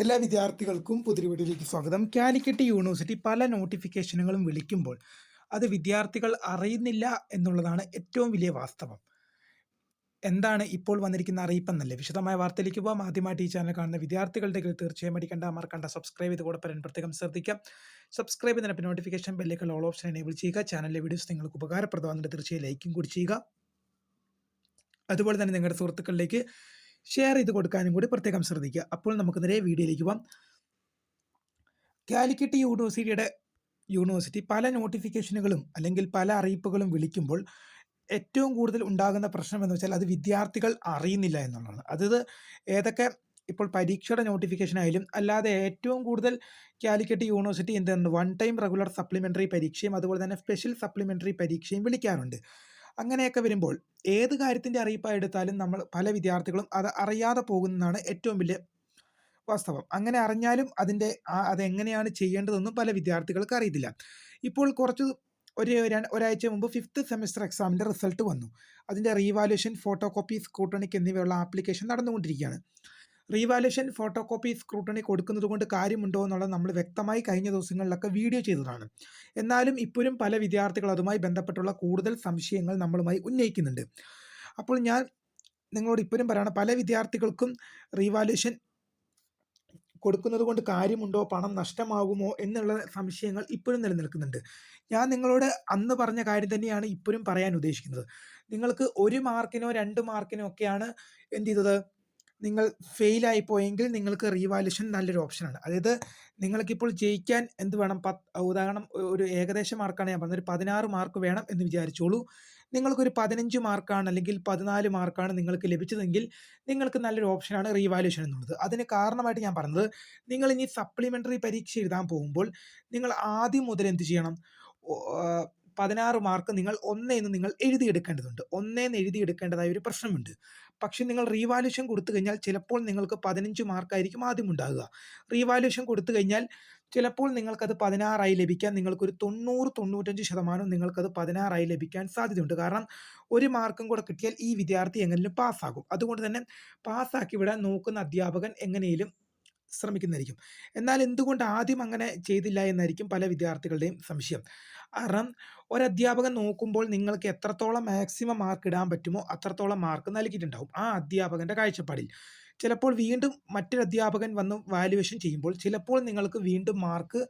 എല്ലാ വിദ്യാർത്ഥികൾക്കും പുതിയ വീഡിയോയിലേക്ക് സ്വാഗതം. കാലിക്കറ്റ് യൂണിവേഴ്സിറ്റി പല നോട്ടിഫിക്കേഷനുകളും വിളിക്കുമ്പോൾ അത് വിദ്യാർത്ഥികൾ അറിയുന്നില്ല എന്നുള്ളതാണ് ഏറ്റവും വലിയ വാസ്തവം. എന്താണ് ഇപ്പോൾ വന്നിരിക്കുന്ന അറിയിപ്പെന്നല്ലേ? വിശദമായ വാർത്തയിലേക്ക് പോകാം ആദ്യമായിട്ട് ഈ ചാനൽ കാണുന്ന വിദ്യാർത്ഥികളുടെ കയ്യിൽ തീർച്ചയായും അടിക്കേണ്ട. മറക്കണ്ട. സബ്സ്ക്രൈബ് ചെയ്ത് കൂടെ പറയാൻ പ്രത്യേകം ശ്രദ്ധിക്കാം. സബ്സ്ക്രൈബ് ചെയ്തതിനൊപ്പം നോട്ടിഫിക്കേഷൻ ബെല്ലേക്കുള്ള ഓൾ ഓപ്ഷൻ എനേബിൾ ചെയ്യുക. ചാനലിലെ വീഡിയോസ് നിങ്ങൾക്ക് ഉപകാരപ്രദമാകുന്നുണ്ട്. തീർച്ചയായും ലൈക്കും കൂടി ചെയ്യുക. അതുപോലെ തന്നെ നിങ്ങളുടെ സുഹൃത്തുക്കളിലേക്ക് ഷെയർ ചെയ്ത് കൊടുക്കാനും കൂടി പ്രത്യേകം ശ്രദ്ധിക്കുക. അപ്പോൾ നമുക്ക് നേരെ വീഡിയോയിലേക്ക് പോകാം കാലിക്കറ്റ് യൂണിവേഴ്സിറ്റിയുടെ യൂണിവേഴ്സിറ്റി പല നോട്ടിഫിക്കേഷനുകളും അല്ലെങ്കിൽ പല അറിയിപ്പുകളും വിളിക്കുമ്പോൾ ഏറ്റവും കൂടുതൽ ഉണ്ടാകുന്ന പ്രശ്നം എന്ന് വെച്ചാൽ അത് വിദ്യാർത്ഥികൾ അറിയുന്നില്ല എന്നുള്ളതാണ്. അതായത് ഏതൊക്കെ ഇപ്പോൾ പരീക്ഷയുടെ നോട്ടിഫിക്കേഷൻ ആയാലും അല്ലാതെ ഏറ്റവും കൂടുതൽ കാലിക്കറ്റ് യൂണിവേഴ്സിറ്റി എന്താണ്? വൺ ടൈം റെഗുലർ സപ്ലിമെന്ററി പരീക്ഷയും അതുപോലെ തന്നെ സ്പെഷ്യൽ സപ്ലിമെന്ററി പരീക്ഷയും വിളിക്കാറുണ്ട്. അങ്ങനെയൊക്കെ വരുമ്പോൾ ഏത് കാര്യത്തിന്റെ അറിയിപ്പായി എടുത്താലും നമ്മൾ പല വിദ്യാർത്ഥികളും അത് അറിയാതെ പോകുന്നതാണ് ഏറ്റവും വലിയ വാസ്തവം. അങ്ങനെ അറിഞ്ഞാലും അതിന്റെ അതെങ്ങനെയാണ് ചെയ്യേണ്ടതെന്നും പല വിദ്യാർത്ഥികൾക്ക് അറിയത്തില്ല. ഇപ്പോൾ കുറച്ച് ഒരു ഒരാഴ്ച മുമ്പ് ഫിഫ്ത്ത് സെമസ്റ്റർ എക്സാമിന്റെ റിസൾട്ട് വന്നു. അതിന്റെ റീവാലുവേഷൻ ഫോട്ടോ കോപ്പി കൂട്ടണിക്ക് എന്നിവയുള്ള ആപ്ലിക്കേഷൻ നടന്നുകൊണ്ടിരിക്കുകയാണ്. റീവാലുവേഷൻ ഫോട്ടോ കോപ്പി സ്ക്രൂട്ടണി കൊടുക്കുന്നത് കൊണ്ട് കാര്യമുണ്ടോ എന്നുള്ളത് നമ്മൾ വ്യക്തമായി കഴിഞ്ഞ ദിവസങ്ങളിലൊക്കെ വീഡിയോ ചെയ്തതാണ്. എന്നാലും ഇപ്പോഴും പല വിദ്യാർത്ഥികൾ അതുമായി ബന്ധപ്പെട്ടുള്ള കൂടുതൽ സംശയങ്ങൾ നമ്മളുമായി ഉന്നയിക്കുന്നുണ്ട്. അപ്പോൾ ഞാൻ നിങ്ങളോട് ഇപ്പോഴും പറയണം പല വിദ്യാർത്ഥികൾക്കും റീവാലുവേഷൻ കൊടുക്കുന്നത് കൊണ്ട് കാര്യമുണ്ടോ പണം നഷ്ടമാകുമോ എന്നുള്ള സംശയങ്ങൾ ഇപ്പോഴും നിലനിൽക്കുന്നുണ്ട്. ഞാൻ നിങ്ങളോട് അന്ന് പറഞ്ഞ കാര്യം തന്നെയാണ് ഇപ്പോഴും പറയാൻ ഉദ്ദേശിക്കുന്നത്. നിങ്ങൾക്ക് ഒരു മാർക്കിനോ രണ്ട് മാർക്കിനോ ഒക്കെയാണ് എന്ത് ചെയ്തത്? നിങ്ങൾ ഫെയിലായി പോയെങ്കിൽ നിങ്ങൾക്ക് റീവാലുവേഷൻ നല്ലൊരു ഓപ്ഷനാണ് അതായത് നിങ്ങൾക്കിപ്പോൾ ജയിക്കാൻ എന്ത് വേണം? പത്ത് ഉദാഹരണം ഒരു ഏകദേശ മാർക്കാണ് ഞാൻ പറഞ്ഞത്. ഒരു പതിനാറ് മാർക്ക് വേണം എന്ന് വിചാരിച്ചോളൂ. നിങ്ങൾക്കൊരു പതിനഞ്ച് മാർക്കാണ് അല്ലെങ്കിൽ പതിനാല് മാർക്കാണ് നിങ്ങൾക്ക് ലഭിച്ചതെങ്കിൽ നിങ്ങൾക്ക് നല്ലൊരു ഓപ്ഷനാണ് റീവാലുവേഷൻ എന്നുള്ളത്. അതിന് കാരണമായിട്ട് ഞാൻ പറഞ്ഞത് നിങ്ങൾ ഇനി സപ്ലിമെന്ററി പരീക്ഷ എഴുതാൻ പോകുമ്പോൾ നിങ്ങൾ ആദ്യം മുതൽ എന്ത് ചെയ്യണം? പതിനാറ് മാർക്ക് നിങ്ങൾ ഒന്നേന്ന് നിങ്ങൾ എഴുതിയെടുക്കേണ്ടതുണ്ട്. ഒന്നേന്ന് എഴുതിയെടുക്കേണ്ടതായ ഒരു പ്രശ്നമുണ്ട്. പക്ഷെ നിങ്ങൾ റീവാലുവേഷൻ കൊടുത്തു കഴിഞ്ഞാൽ ചിലപ്പോൾ നിങ്ങൾക്ക് പതിനഞ്ച് മാർക്കായിരിക്കും ആദ്യം ഉണ്ടാകുക റീവാലുവേഷൻ കൊടുത്തു കഴിഞ്ഞാൽ ചിലപ്പോൾ നിങ്ങൾക്കത് പതിനാറായി ലഭിക്കാൻ നിങ്ങൾക്കൊരു തൊണ്ണൂറ് തൊണ്ണൂറ്റഞ്ച് ശതമാനം നിങ്ങൾക്കത് പതിനാറായി ലഭിക്കാൻ സാധ്യതയുണ്ട്. കാരണം ഒരു മാർക്കും കൂടെ കിട്ടിയാൽ ഈ വിദ്യാർത്ഥി എങ്ങനെയും പാസ്സാകും അതുകൊണ്ട് തന്നെ പാസ്സാക്കി വിടാൻ നോക്കുന്ന അധ്യാപകൻ എങ്ങനെയും ശ്രമിക്കുന്നതായിരിക്കും. എന്നാൽ എന്തുകൊണ്ട് ആദ്യം അങ്ങനെ ചെയ്തില്ല എന്നായിരിക്കും പല വിദ്യാർത്ഥികളുടെയും സംശയം. കാരണം ഒരധ്യാപകൻ നോക്കുമ്പോൾ നിങ്ങൾക്ക് എത്രത്തോളം മാക്സിമം മാർക്ക് ഇടാൻ പറ്റുമോ അത്രത്തോളം മാർക്ക് നൽകിയിട്ടുണ്ടാവും ആ അധ്യാപകന്റെ കാഴ്ചപ്പാടിൽ. ചിലപ്പോൾ വീണ്ടും മറ്റൊരു അധ്യാപകൻ വന്ന് വാല്യുവേഷൻ ചെയ്യുമ്പോൾ ചിലപ്പോൾ നിങ്ങൾക്ക് വീണ്ടും മാർക്ക്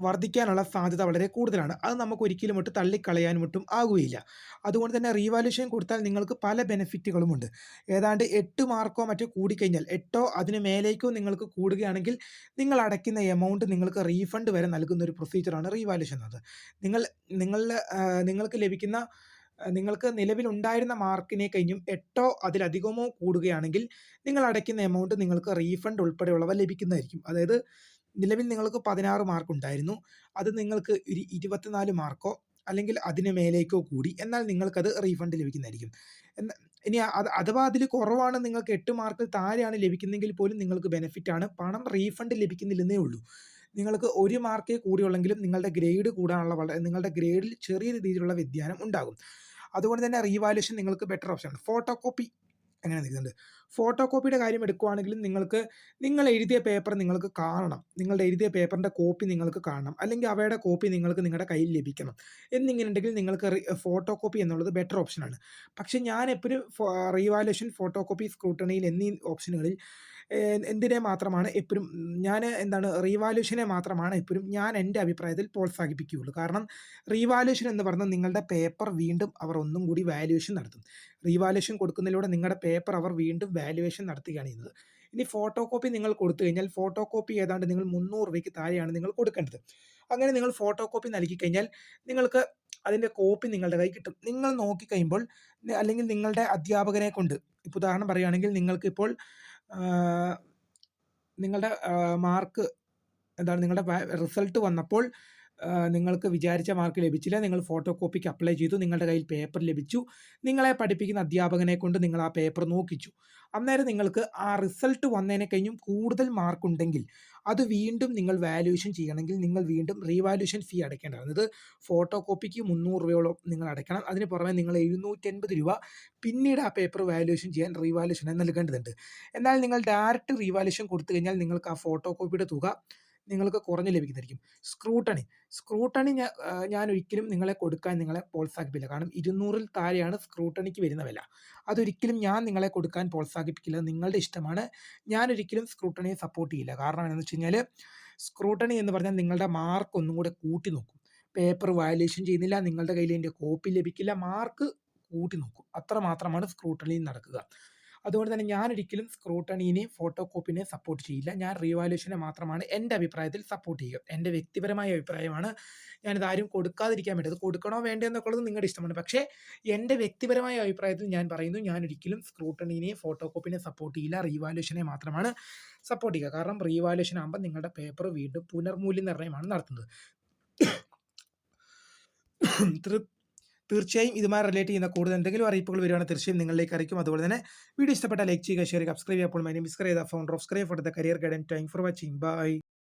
വർദ്ധിക്കാനുള്ള സാധ്യത വളരെ കൂടുതലാണ്. അത് നമുക്ക് ഒരിക്കലും ഒട്ട് തള്ളിക്കളയാനും ഒട്ടും ആകുകയില്ല അതുകൊണ്ട് തന്നെ റീവാലുവേഷൻ കൊടുത്താൽ നിങ്ങൾക്ക് പല ബെനിഫിറ്റുകളുമുണ്ട് ഏതാണ്ട് എട്ട് മാർക്കോ മറ്റോ കൂടിക്കഴിഞ്ഞാൽ എട്ടോ അതിന് മേലേക്കോ നിങ്ങൾക്ക് കൂടുകയാണെങ്കിൽ നിങ്ങൾ അടയ്ക്കുന്ന എമൗണ്ട് നിങ്ങൾക്ക് റീഫണ്ട് വരെ നൽകുന്ന ഒരു പ്രൊസീജിയറാണ് റീവാലുവേഷൻ എന്നത്. നിങ്ങൾ നിങ്ങളുടെ നിങ്ങൾക്ക് ലഭിക്കുന്ന നിങ്ങൾക്ക് നിലവിലുണ്ടായിരുന്ന മാർക്കിനെ കഴിഞ്ഞും എട്ടോ അതിലധികമോ കൂടുകയാണെങ്കിൽ നിങ്ങൾ അടയ്ക്കുന്ന എമൗണ്ട് നിങ്ങൾക്ക് റീഫണ്ട് ഉൾപ്പെടെയുള്ളവ ലഭിക്കുന്നതായിരിക്കും. അതായത് നിലവിൽ നിങ്ങൾക്ക് പതിനാറ് മാർക്ക് ഉണ്ടായിരുന്നു. അത് നിങ്ങൾക്ക് ഒരു ഇരുപത്തിനാല് മാർക്കോ അല്ലെങ്കിൽ അതിന് മേലേക്കോ കൂടി എന്നാൽ നിങ്ങൾക്കത് റീഫണ്ട് ലഭിക്കുന്നതായിരിക്കും. എന്ന ഇനി അത് അഥവാ അതിൽ കുറവാണ് നിങ്ങൾക്ക് എട്ട് മാർക്കിൽ താഴെയാണ് ലഭിക്കുന്നതെങ്കിൽ പോലും നിങ്ങൾക്ക് ബെനിഫിറ്റ് ആണ്. പണം റീഫണ്ട് ലഭിക്കുന്നില്ലെന്നേ ഉള്ളൂ. നിങ്ങൾക്ക് ഒരു മാർക്കേ കൂടിയുള്ളെങ്കിലും നിങ്ങളുടെ ഗ്രേഡ് കൂടാനുള്ള വളരെ നിങ്ങളുടെ ഗ്രേഡിൽ ചെറിയ രീതിയിലുള്ള വ്യതിയാനം ഉണ്ടാകും. അതുകൊണ്ട് തന്നെ റീവാലുവേഷൻ നിങ്ങൾക്ക് ബെറ്റർ ഓപ്ഷനാണ് ഫോട്ടോ കോപ്പി എങ്ങനെ നിൽക്കുന്നുണ്ട്. ഫോട്ടോ കോപ്പിയുടെ കാര്യം എടുക്കുവാണെങ്കിലും നിങ്ങൾക്ക് നിങ്ങൾ എഴുതിയ പേപ്പർ നിങ്ങൾക്ക് കാണണം. നിങ്ങളുടെ എഴുതിയ പേപ്പറിന്റെ കോപ്പി നിങ്ങൾക്ക് കാണണം. അല്ലെങ്കിൽ അവയുടെ കോപ്പി നിങ്ങൾക്ക് നിങ്ങളുടെ കയ്യിൽ ലഭിക്കണം. എന്നിങ്ങനെ ഉണ്ടെങ്കിൽ നിങ്ങൾക്ക് ഫോട്ടോ കോപ്പി എന്നുള്ളത് ബെറ്റർ ഓപ്ഷനാണ് പക്ഷേ ഞാൻ എപ്പോഴും റീവാലുവേഷൻ ഫോട്ടോ കോപ്പി സ്ക്രൂട്ടണിയിൽ എന്നീ ഓപ്ഷനുകളിൽ എന്തിനെ മാത്രമാണ് എപ്പോഴും ഞാൻ എന്താണ് റീവാല്യൂഷനെ മാത്രമാണ് എപ്പോഴും ഞാൻ എന്റെ അഭിപ്രായത്തിൽ പ്രോത്സാഹിപ്പിക്കുകയുള്ളൂ. കാരണം റീവാല്യൂഷൻ എന്ന് പറഞ്ഞാൽ നിങ്ങളുടെ പേപ്പർ വീണ്ടും അവർ ഒന്നും കൂടി വാല്യുവേഷൻ നടത്തും. റീവാല്യൂഷൻ കൊടുക്കുന്നതിലൂടെ നിങ്ങളുടെ പേപ്പർ അവർ വീണ്ടും വാല്യുവേഷൻ നടത്തുകയാണ് ചെയ്യുന്നത്. ഇനി ഫോട്ടോ കോപ്പി നിങ്ങൾ കൊടുത്തു കഴിഞ്ഞാൽ ഫോട്ടോ കോപ്പി ഏതാണ്ട് നിങ്ങൾ മുന്നൂറ് രൂപയ്ക്ക് താഴെയാണ് നിങ്ങൾ കൊടുക്കേണ്ടത്. അങ്ങനെ നിങ്ങൾ ഫോട്ടോ കോപ്പി നൽകി കഴിഞ്ഞാൽ നിങ്ങൾക്ക് അതിന്റെ കോപ്പി നിങ്ങളുടെ കൈ കിട്ടും. നിങ്ങൾ നോക്കിക്കഴിയുമ്പോൾ കഴിയുമ്പോൾ അല്ലെങ്കിൽ നിങ്ങളുടെ അധ്യാപകനെ കൊണ്ട് ഇപ്പോൾ ഉദാഹരണം പറയുകയാണെങ്കിൽ നിങ്ങൾക്കിപ്പോൾ ആ, നിങ്ങളുടെ മാർക്ക് എന്താണ് നിങ്ങളുടെ റിസൾട്ട് വന്നപ്പോൾ നിങ്ങൾക്ക് വിചാരിച്ച മാർക്ക് ലഭിച്ചില്ല. നിങ്ങൾ ഫോട്ടോ കോപ്പിക്ക് അപ്ലൈ ചെയ്തു. നിങ്ങളുടെ കയ്യിൽ പേപ്പർ ലഭിച്ചു. നിങ്ങളെ പഠിപ്പിക്കുന്ന അധ്യാപകനെ കൊണ്ട് നിങ്ങൾ ആ പേപ്പർ നോക്കിച്ചു. അന്നേരം നിങ്ങൾക്ക് ആ റിസൾട്ട് വന്നതിനെ കഴിഞ്ഞും കൂടുതൽ മാർക്ക് ഉണ്ടെങ്കിൽ അത് വീണ്ടും നിങ്ങൾ വാല്യുവേഷൻ ചെയ്യണമെങ്കിൽ നിങ്ങൾ വീണ്ടും റീവാല്യൂഷൻ ഫീ അടയ്ക്കേണ്ടതാണ്. ഇത് ഫോട്ടോ കോപ്പിക്ക് 300 രൂപയോളം നിങ്ങൾ അടയ്ക്കണം. അതിന് പുറമെ നിങ്ങൾ 780 രൂപ പിന്നീട് ആ പേപ്പർ വാല്യുവേഷൻ ചെയ്യാൻ റീവാല്യുവേഷനായി നൽകേണ്ടതുണ്ട്. എന്നാൽ നിങ്ങൾ ഡയറക്റ്റ് റീവാല്യൂഷൻ കൊടുത്തു കഴിഞ്ഞാൽ നിങ്ങൾക്ക് ആ ഫോട്ടോ കോപ്പിയുടെ തുക നിങ്ങൾക്ക് കുറഞ്ഞ് ലഭിക്കുന്നതായിരിക്കും. സ്ക്രൂട്ടണി, സ്ക്രൂട്ടണി ഞാൻ ഒരിക്കലും നിങ്ങളെ കൊടുക്കാൻ നിങ്ങളെ പ്രോത്സാഹിപ്പിക്കില്ല. കാരണം 200ൽ താഴെയാണ് സ്ക്രൂട്ടണിക്ക് വരുന്ന വില. അതൊരിക്കലും ഞാൻ നിങ്ങളെ കൊടുക്കാൻ പ്രോത്സാഹിപ്പിക്കില്ല. നിങ്ങളുടെ ഇഷ്ടമാണ്. ഞാനൊരിക്കലും സ്ക്രൂട്ടണിയെ സപ്പോർട്ട് ചെയ്യില്ല. കാരണം എന്താണെന്ന് വെച്ച് കഴിഞ്ഞാൽ സ്ക്രൂട്ടണി എന്ന് പറഞ്ഞാൽ നിങ്ങളുടെ മാർക്ക് ഒന്നും കൂടെ കൂട്ടി നോക്കും. പേപ്പർ വയലേഷൻ ചെയ്യുന്നില്ല. നിങ്ങളുടെ കയ്യിൽ എന്റെ കോപ്പി ലഭിക്കില്ല. മാർക്ക് കൂട്ടി നോക്കും. അത്ര മാത്രമാണ് സ്ക്രൂട്ടണിയിൽ നടക്കുക. അതുകൊണ്ട് തന്നെ ഞാൻ ഒരിക്കലും സ്ക്രൂട്ടണീനെ ഫോട്ടോ കോപ്പിനെ സപ്പോർട്ട് ചെയ്യില്ല. ഞാൻ റീവാലുവേഷനെ മാത്രമാണ് എന്റെ അഭിപ്രായത്തിൽ സപ്പോർട്ട് ചെയ്യുക. എന്റെ വ്യക്തിപരമായ അഭിപ്രായമാണ്. ഞാനിത് ആരും കൊടുക്കാതിരിക്കാൻ പറ്റും കൊടുക്കണോ വേണ്ടോ എന്നൊക്കെ ഉള്ളത് നിങ്ങളുടെ ഇഷ്ടമാണ്. പക്ഷേ എന്റെ വ്യക്തിപരമായ അഭിപ്രായത്തിൽ ഞാൻ പറയുന്നു ഞാനൊരിക്കലും സ്ക്രൂട്ടണീനെ ഫോട്ടോ കോപ്പിനെ സപ്പോർട്ട് ചെയ്യില്ല. റീവാലുവേഷനെ മാത്രമാണ് സപ്പോർട്ട് ചെയ്യുക. കാരണം റീവാലുവേഷൻ ആകുമ്പോൾ നിങ്ങളുടെ പേപ്പർ വീണ്ടും പുനർമൂല്യനിർണയമാണ് നടത്തുന്നത്. തൃ തീർച്ചയായും ഇതുമായി റിലേറ്റ് ചെയ്യുന്ന കൂടുതൽ എന്തെങ്കിലും അറിയിപ്പുകൾ വരുവാണെങ്കിൽ തീർച്ചയായും നിങ്ങളിലേക്ക് അറിയിക്കും. അതുപോലെ തന്നെ വീഡിയോ ഇഷ്ടപ്പെട്ടാൽ ലൈക്ക് ചെയ്യുക, ഷെയർ സബ്സ്ക്രൈബ് ചെയ്യുക. അപ്പോൾ my name Kretha founder of scribe for the career guidance thank for watching. Bye.